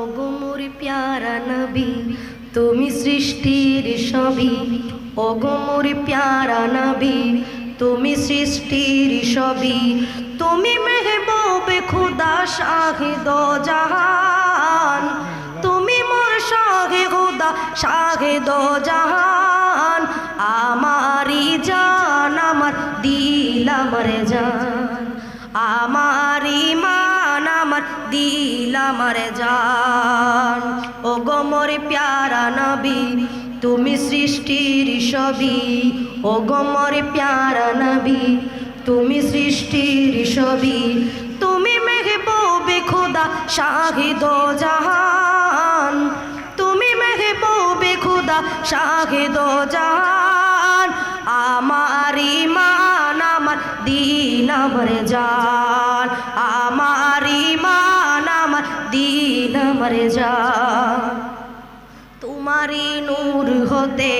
ওগো মোর প্যারা নবী, তুমি সৃষ্টির সবই। ওগো মোর প্যারা নবী, তুমি সৃষ্টির সবই। তুমি মেহবুবে খুদা শাহিদ জাহান তুমি মোর শাহে খুদা শাহিদ জাহান আমারি জান, আমার দিল, আমার জান। আমার আমার জান। ও গোমর প্যারা নবী, তুমি সৃষ্টির সবই ও গোমর প্যারা নবী, তুমি সৃষ্টির সবই তুমি মেহবুবে খুদা শাহিদ জাহান। তুমি মেহবুবে খুদা শাহিদ জাহান। আমার ইমান, আমার দিন, আমার জান। আমার ইমান দিন আমার জান তোমারি নূর হতে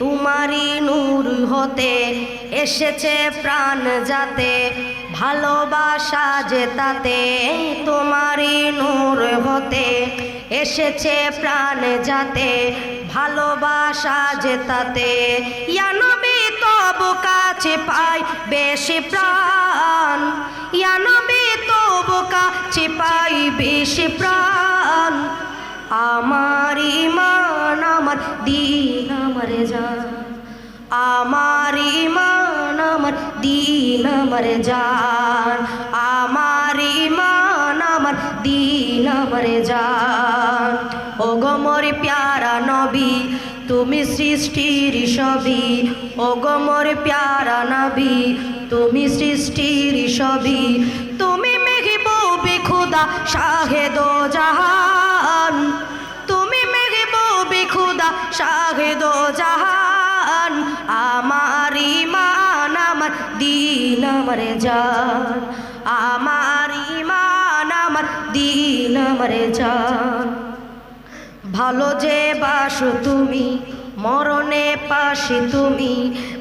তোমারি নূর হতে এসেছে প্রাণ যাতে, ভালোবাসা জেতাতে তোমারি নূর হতে এসেছে প্রাণ যাতে, ভালোবাসা জেতাতে ইয়ানবি তব কাছে পাই বেশি প্রাণ ইয়ানবি তব কাছে পাই বেশি প্রাণ। আমার ইমান, আমার দিন, আমার জান। আমার ইমান, আমার দিন, আমার জান। আমার ইমান, আমার দিন, আমার জান। ও গমর প্যারা নবী, তুমি সৃষ্টির সবই। ও গমর প্যারা নবী, তুমি সৃষ্টির সবই। তুমি খুদা শাহেদ জাহান। তুমি মেঘবুবে খুদা শাহেদ জাহান। আমার ইমান আমার দিন, আমার জান। আমার ইমান আমার দিন, আমার জান। ভালো যে বাসো তুমি, মরণে পাশে তুমি।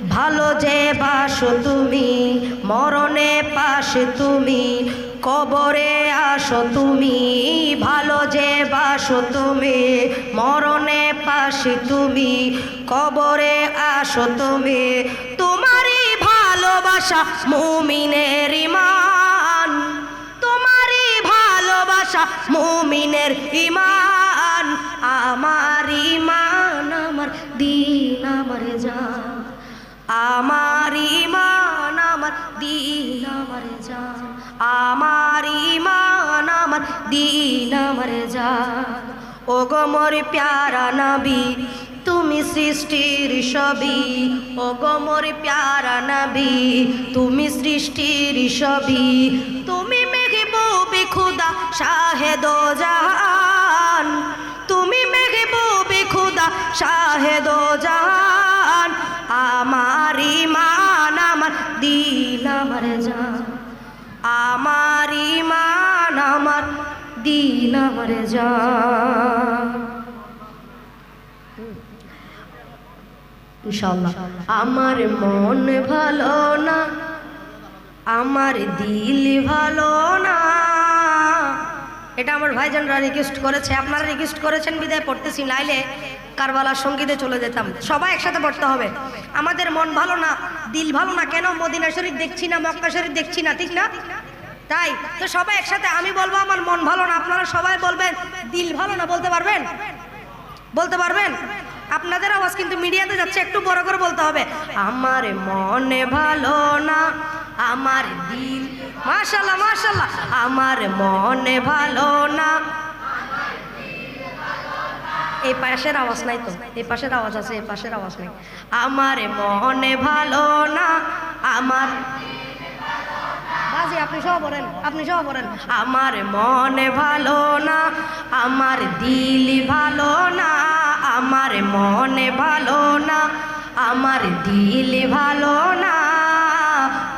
ভালো যে বাসো তুমি, মরণে পাশে তুমি। কবরে আসো তুমি, ভালো যে বাসো তুমি, মরণে পাশে তুমি, কবরে আসো তুমি। তোমারই ভালোবাসা মুমিনের ইমান তোমারই ভালোবাসা মুমিনের ইমান আমার ইমান আমার দিন, আমার জান, আমার আমার ইমান, আমার দিন, আমার জান। ও গমর প্যারা নবী, তুমি সৃষ্টির সবই ও গমর প্যারা নবী, তুমি সৃষ্টির সবই তুমি মেঘবুবে খুদা শাহেদ জাহান তুমি মেঘবুবে খুদা শাহেদ জাহান দিল আমার যা আমার মন ভালো না, আমার দিল ভালো না। এটা আমার ভাইজানরা রিকোয়েস্ট করেছে, আপনারা রিকোয়েস্ট করেছেন, বিদায় পড়তেছি, নাইলে কারবালার সঙ্গীতে চলে যেতাম। সবাই একসাথে পড়তে হবে। আমাদের মন ভালো না, দিল ভালো না, কেন মদিনা শরীফ দেখছি না, মক্কা শরীফ দেখছি না, ঠিক না? তাই তো সবাই একসাথে আমি বলব, আমার মন ভালো না, আপনারা সবাই বলবেন, দিল ভালো না, বলতে পারবেন? বলতে পারবেন? আপনাদের আওয়াজ কিন্তু মিডিয়াতে যাচ্ছে, একটু বড় করে বলতে হবে। আমার মনে ভালো না, আমার দিল, মাশাল্লাহ মাশাল্লাহ, আমার মনে ভালো না। এই পাশের আওয়াজ নাই তো, এই পাশের আওয়াজ আছে, এই পাশের আওয়াজ নাই। আমার মনে ভালো না, আমার বাজি আপনি সব বলেন আপনি সব বলেন আমার মনে ভালো না, আমার দিল ভালো না, আমার মনে ভালো না, আমার দিল ভালো না।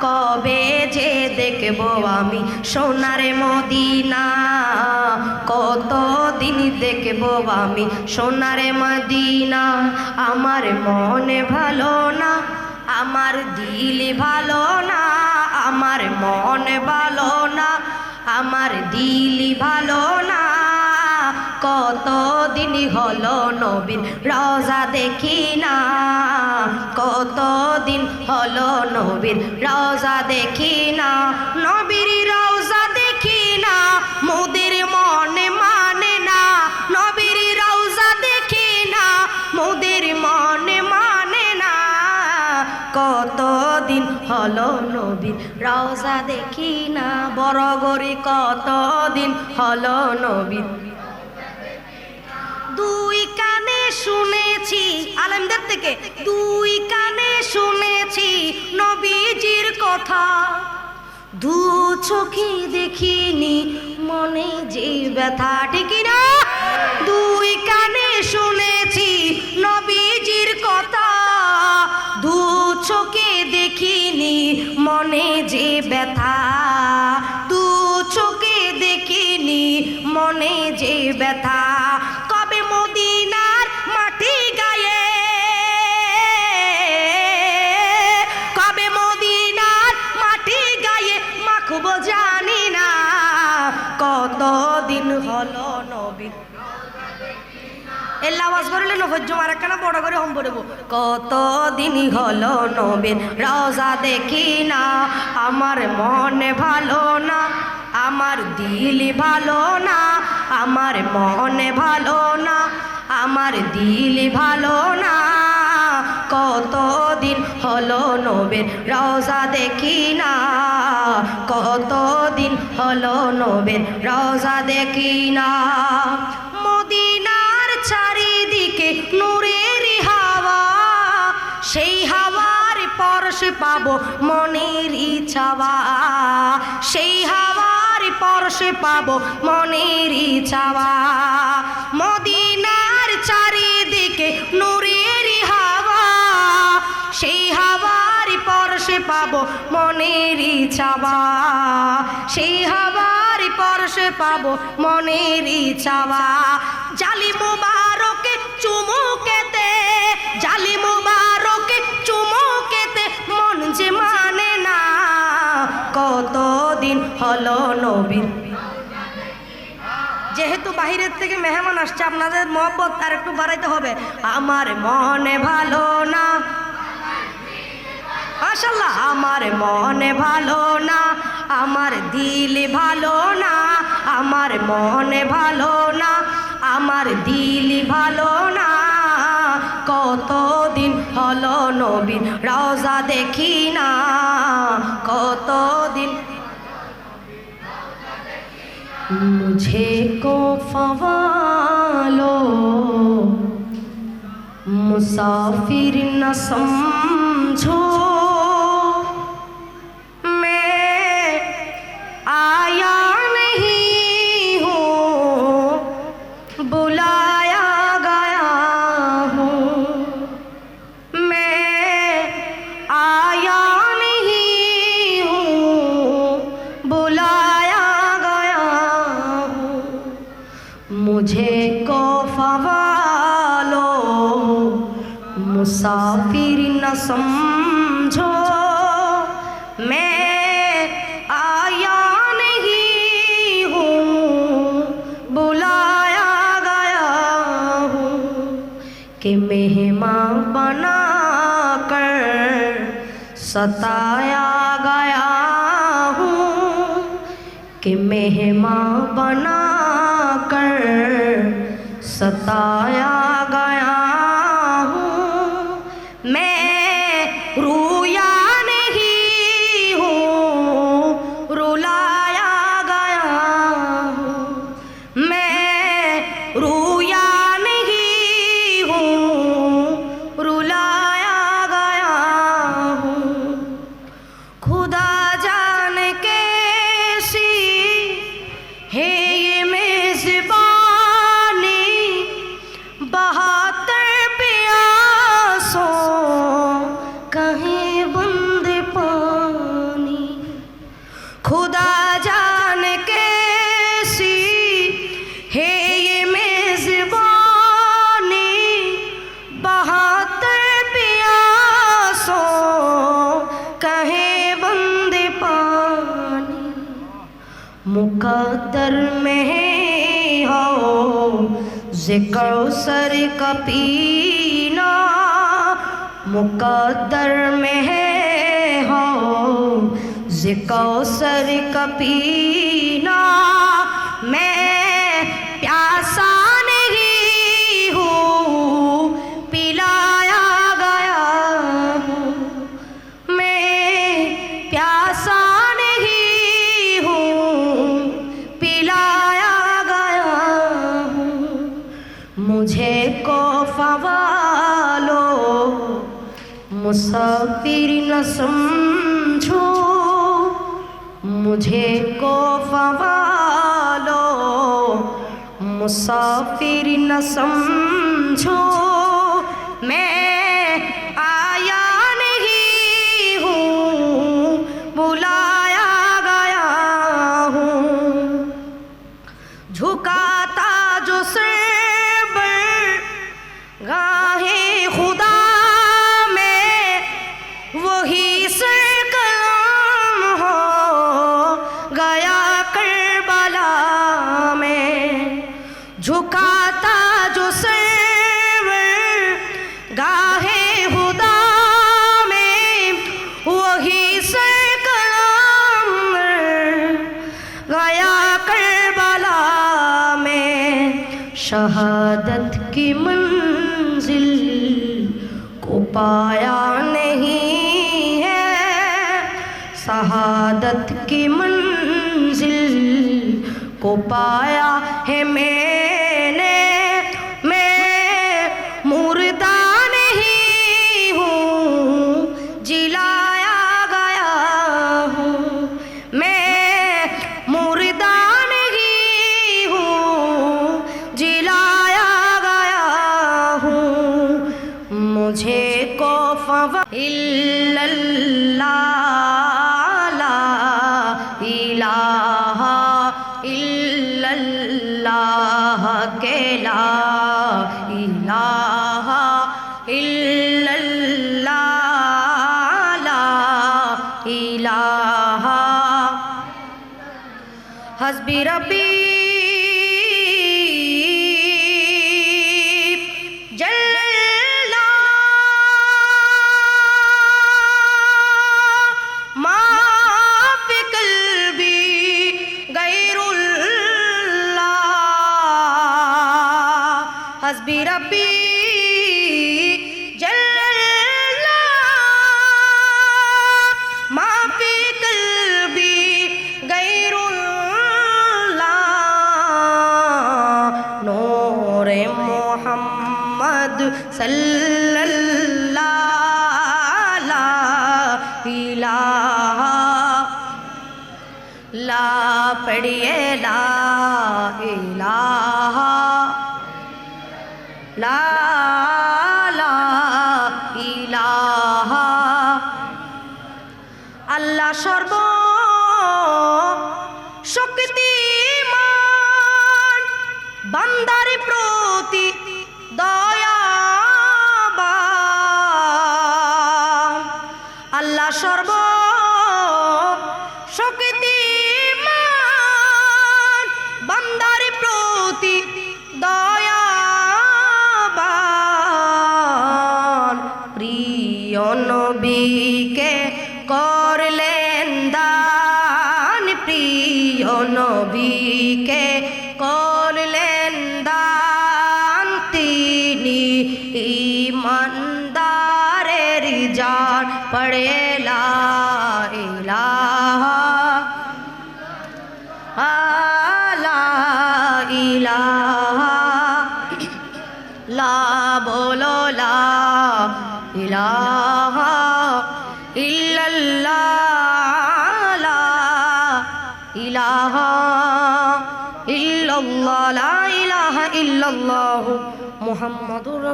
কবে যে দেখব আমি সোনার মদিনা? কত দিন দেখব আমি সোনার মদিনা? আমার মনে ভালো না, আমার দিল ভালো না। আমার মন ভালো না, আমার দিল ভালো না। কতদিন হলো নবীর রওজা দেখি না। কতদিন হলো নবীর রওজা দেখি না। নবীর রওজা দেখি না, মোদের মনে মানে না। নবীর রওজা দেখি না, মোদের মনে মানে না। কতদিন হলো নবীর রওজা দেখি না, বড় গরি কতদিন হলো নবী। দুই কানে শুনেছি, আলেমদের থেকে দুই কানে শুনেছি নবীজির কথা। দু চোখে দেখিনি, মনে যে ব্যথা, ঠিক না? দুই কানে শুনেছি নবীজির কথা। চোখে দেখিনি, মনে যে ব্যথা। তু চোখে দেখিনি, মনে যে ব্যথা। কবে মদিনার মাটি গায়ে? কবে মদিনার মাটি গায়ে মাখব জানি না। কতদিন হলো নবী? এল্লা আওয়াজ করিলে আর একখানা বড় করে হম পড়ব কতদিন হলো নবীর রওজা দেখি না। আমার মনে ভালো না, আমার দিল ভালো না, আমার মনে ভালো না, আমার দিল ভালো না। কতদিন হলো নবীর রওজা দেখি না। কতদিন হলো নবীর রওজা দেখি না। পরশে পাবো মনের ইচ্ছাওয়া সেই হাওয়ার পরশে পাবো মনের ইচ্ছাওয়া মদিনার চারিদিকে নূরের হাওয়া। সেই হাওয়ার পরশে পাবো মনের ইচ্ছাওয়া সেই হাওয়ার পরশে পাবো মনের ইচ্ছাওয়া জালি মুবারকে চুমুকেতে কতদিন হলো নবীর যেহেতু বাহিরের থেকে মেহমান আসছে, আপনাদের মহব্বত আর একটু বাড়াইতে হবে। আমার মনে ভালো না। মাশাল্লাহ আমার মনে ভালো না। আমার দিল ভালো না। আমার মনে ভালো না। আমার দিল ভালো না। কতদিন হলো নবীন রওজা দেখি না। কতদিন মুঝে কো মুসাফির না সমঝো। ستایا گیا ہوں کہ مہماں بنا کر ستا مقدر میں ہے ہو ذکو سر کا پینا میں مسافر نہ سمجھو، مجھے کو فوالو مسافر نہ سمجھو، میں آیا نہیں ہوں، بلایا گیا ہوں۔ جھکاتا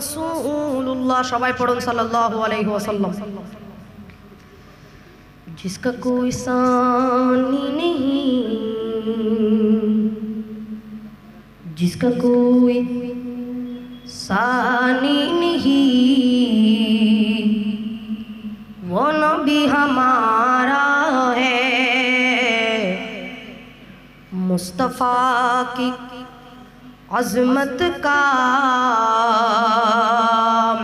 রসুল্লাহ সবাই পড়ুন সাল্লাল্লাহু আলাইহি ওয়াসাল্লাম जिसका कोई सानी नहीं जिसका कोई सानी नहीं वो नबी हमारा है मुस्तफ़ा की عظمت کا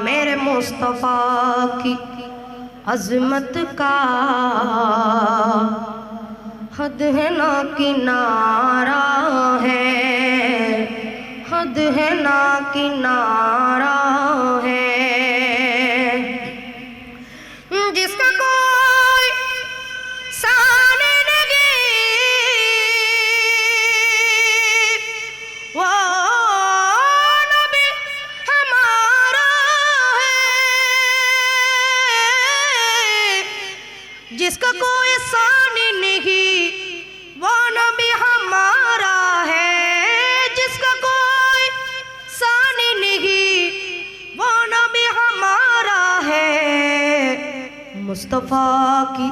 میرے مصطفیٰ کی عظمت کا حد ہے نا کنارہ ہے، حد ہے نا کنارہ ہے۔ جس کا کوئی ثانی نہیں، وہ نبی ہمارا ہے۔ جس کا کوئی ثانی نہیں، وہ نبی ہمارا ہے۔ مصطفیٰ کی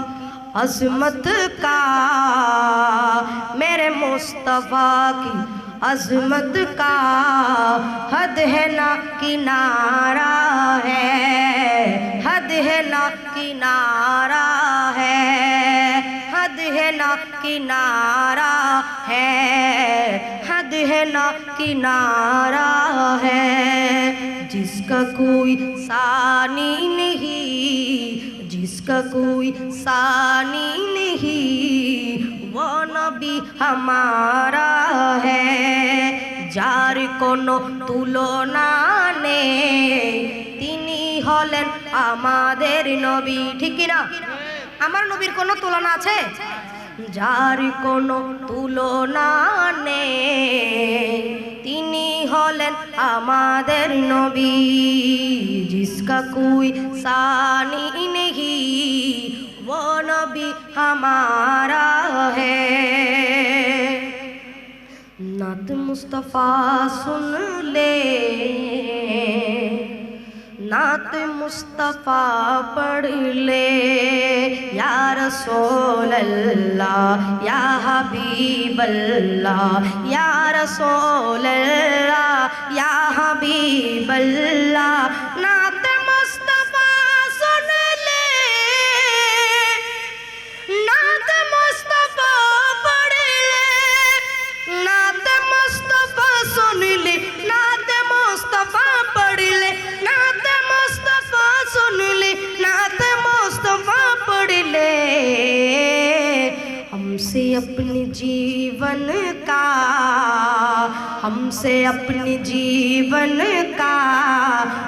عظمت کا، میرے مصطفیٰ کی عظمت کا حد ہے نا کنارہ ہے۔ حد ہے نا کنارہ है ना किनारा है हद है ना किनारा है जिसका कोई सानी नहीं जिसका कोई सानी नहीं वो नबी हमारा है যার কোনো তুলনা নেই তিনি হলেন আমাদের নবী ঠিক কি না আমার নবীর কোনো তুলনা আছে যার কোনো তুলনা নেই, তিনি হলেন আমাদের নবী। জিসকা কুই সানি নেহি, ও নবী হামারা হে। নাত মুস্তফা শুনলে نعت مصطفیٰ پڑھ لے۔ یا رسول اللہ، یا حبیب اللہ، یا رسول اللہ، یا حبیب اللہ۔ जीवन का हमसे अपने जीवन का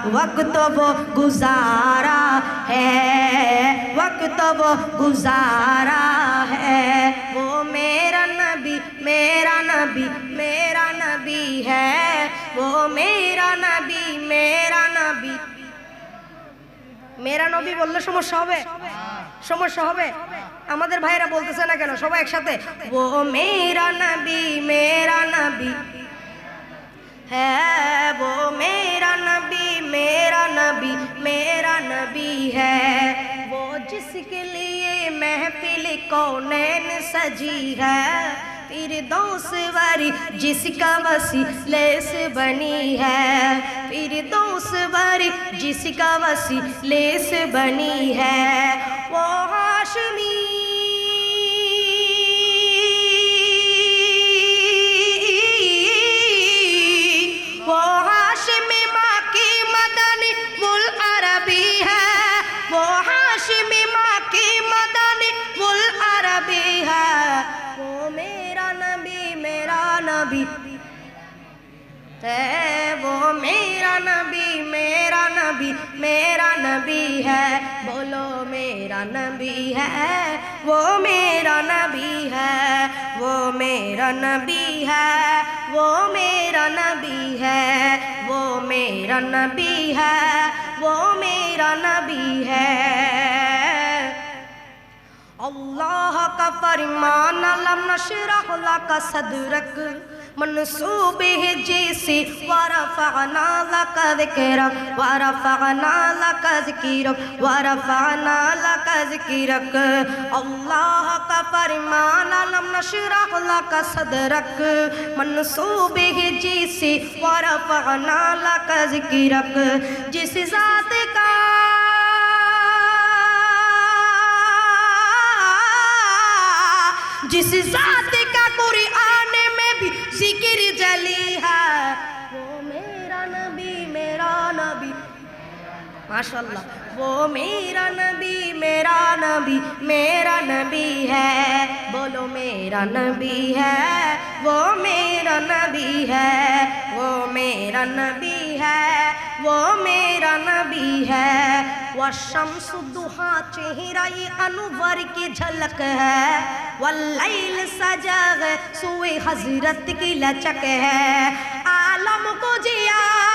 वक्त वो गुजारा है वक्त वो गुजारा है वो मेरा नबी मेरा नबी मेरा नबी है वो मेरा नबी मेरा नबी মেরা নবী বললে সমস্যা হবে সমস্যা হবে আমাদের ভাইরা বলতেছে না কেন? সবাই একসাথে। ও মেরা নবী মেরা নবী। হ্যাঁ، ও মেরা میرا نبی میرا نبی ہے سجی ہے پھر دوس واری جس کا وسیلیس بنی ہے پھر دوس واری جس کا وسیلیس بنی ہے وہ ہے وہ میرا نبی میرا نبی میرا نبی ہے۔ بولو میرا نبی ہے۔ وہ میرا نبی ہے۔ وہ میرا نبی ہے۔ وہ میرا نبی ہے۔ وہ میرا نبی ہے۔ وہ میرا نبی ہے۔ اللہ کا فرمان علم نشرح لك صدرك منصوب ہے جیسے، ورفعنا لکا ذکرک ورفعنا لکا ذکرک ورفعنا لکا ذکرک اللہ کا فرمان لم نشرح لکا صدرک منصوب ہے جیسے، ورفعنا لکا ذکرک جس ذات کا جس ذات ماشاءاللہ۔ وہ میرا نبی میرا نبی میرا نبی ہے۔ بولو میرا نبی ہے۔ وہ میرا نبی ہے۔ وہ میرا نبی ہے۔ وہ میرا نبی ہے۔ والشمس دہا چہرہ یہ انور کی جھلک ہے۔ واللیل سجغ سوئے حضرت کی لچک ہے۔ عالم کو جیا۔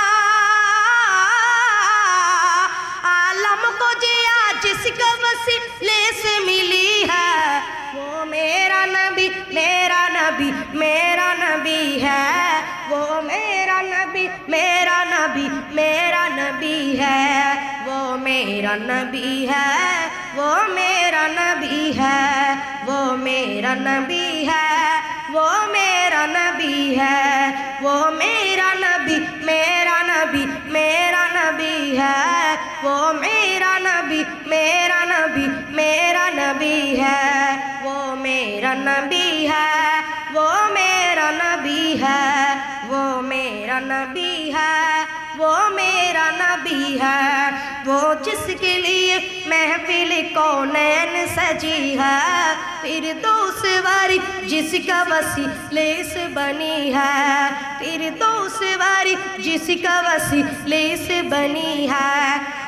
مجھے آج جس کا وسیلے سے ملی ہے۔ وہ میرا نبی میرا نبی میرا نبی ہے۔ وہ میرا نبی میرا نبی میرا نبی ہے۔ وہ میرا نبی ہے۔ وہ میرا نبی ہے۔ وہ میرا نبی ہے۔ وہ میرا نبی ہے۔ وہ میرا نبی میرا نبی میرا نبی ہے۔ وہ میرا نبی میرا نبی میرا نبی ہے۔ وہ میرا نبی ہے، وہ میرا نبی ہے۔ وہ میرا نبی ہے، وہ میرا نبی ہے۔ وہ جس کے لیے محفل کو نین سجی ہے۔ پھر دوس واری جس کا وسیلیس بنی ہے۔ پھر دوس واری جس کا وسیلیس بنی ہے۔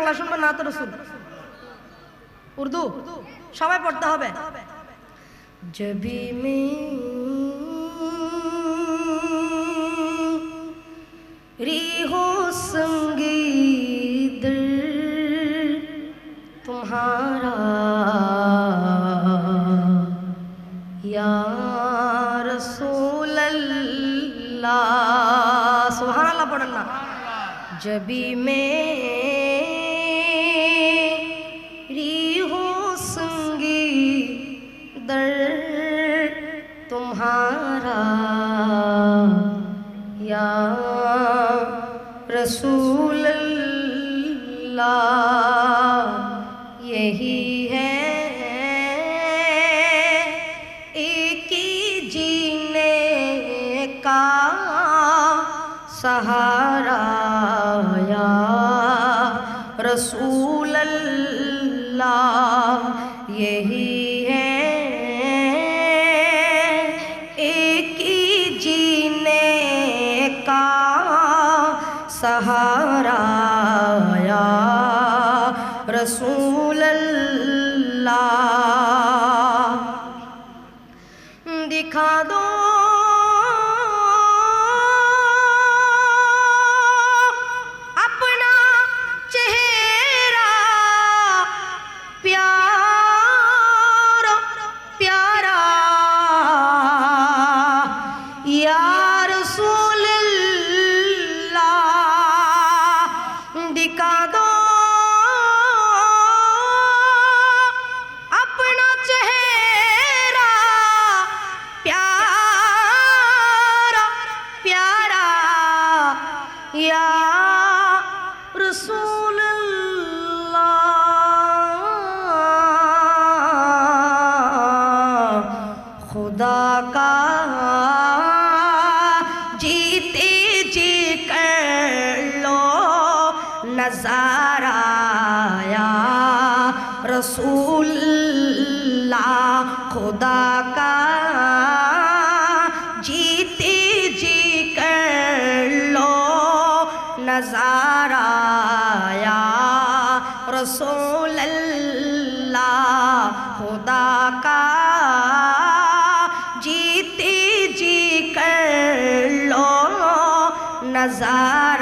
বাংলা শুনবেন না তো রসুল উর্দু সবাই পড়তে হবে জবি মে রিহো संगीत तुम्हारा या रसूल अल्लाह सुभान अल्लाह पढ़ना ना जबी मेरी یہی ہے۔ ایک ہی جینے کا سہارا یا رسول اللہ یہی casar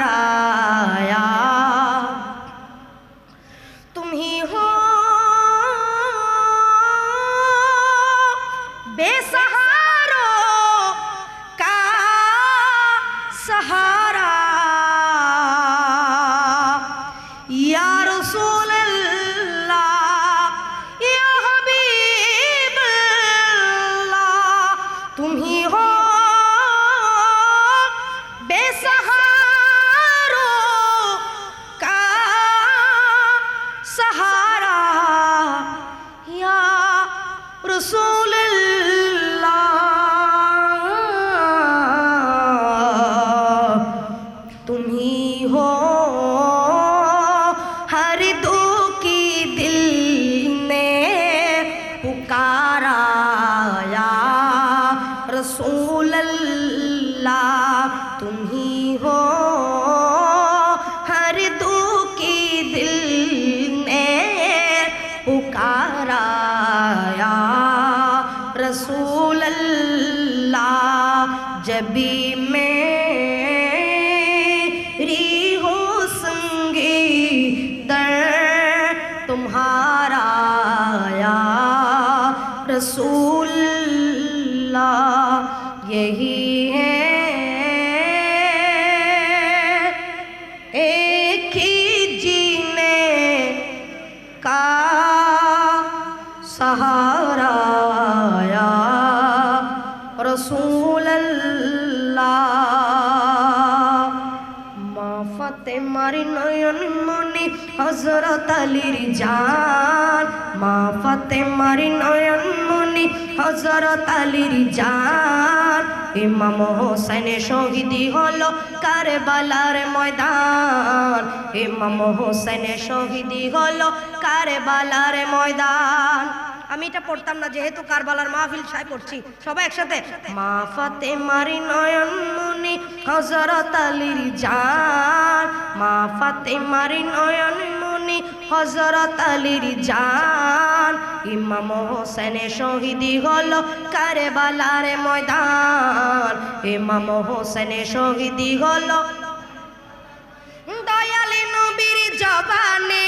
মাফাতে মারি নয়ন মনি হজরত আলীর জান। মাফাতে মারি নয়ন মনি হজরত আলীর জান। ইমাম হোসেনে শহীদি হলো কারবালার ময়দান। ইমাম হোসেনে শহীদি হলো কারবালার ময়দান। আমি এটা পড়তাম না, যেহেতু কারবালার মাহফিল সাহেব পড়ছি। সবাই একসাথে, মা ফাতে মারি নয়ন মুনি হজরত আলীর জান। মা ফাতে মারি নয়ন মুনি হজরত আলীর জান। ইমাম হোসেনে শহীদি হলো কারবালার ময়দান। ইমাম হোসেনে শহীদি হলো দয়ালে নবীর জবানে।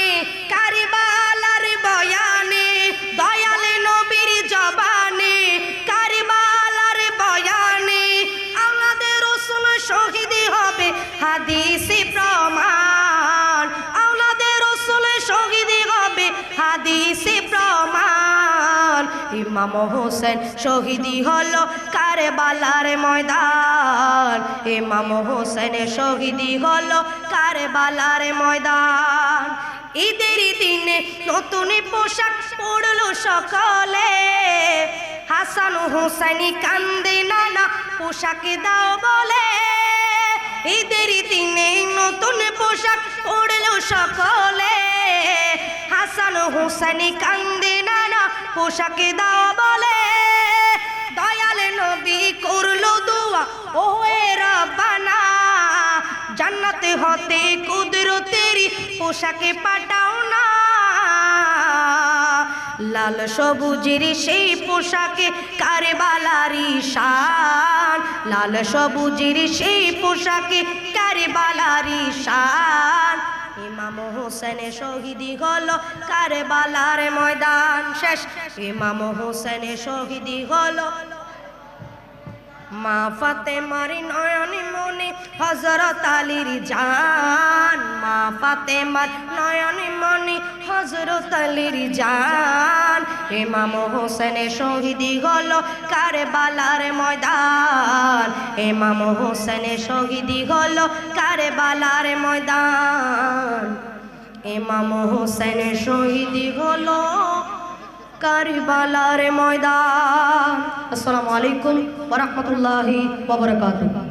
ইমাম হোসেন শহীদি হলো কারবালার ময়দান। ইমাম হোসেন শহীদি হলো কারবালার ময়দান। ঈদের দিনে নতুন পোশাক পড়ল সকলে। হাসান হোসেনি কান্দে নানা পোশাক দাও বলে। ঈদের দিনে নতুন পোশাক পড়ল সকলে। হাসান হোসেনি কান্দে নানা পোশাক দাও বলে। দয়াল নবী করল দোয়া ও রব্বানা। জান্নাতে হতে কুদরতেরি পোশাকে পাঠাও না। লাল সবুজের সেই পোশাকে কারবালারি শান লাল সবুজের সেই পোশাকে কারবালারি শান হোসেনে শহীদি হলো কারবালার ময়দান শেষ। ইমাম হোসেনে শহীদি হলো মা ফাতে মারি নয়নি মনি হজরত আলীর জান। মা ফাতে মার নয়নি মনি হজরত আলীর জান। ইমাম হোসেনে শহীদি হলো কারবালার ময়দান। ইমাম হোসেনে শহীদি হলো কারবালার ময়দান। ইমাম হোসেন শহীদ হলো কারিবালার ময়দান। আসসালামু আলাইকুম ওয়া রাহমাতুল্লাহি ওয়া বারাকাতুহু।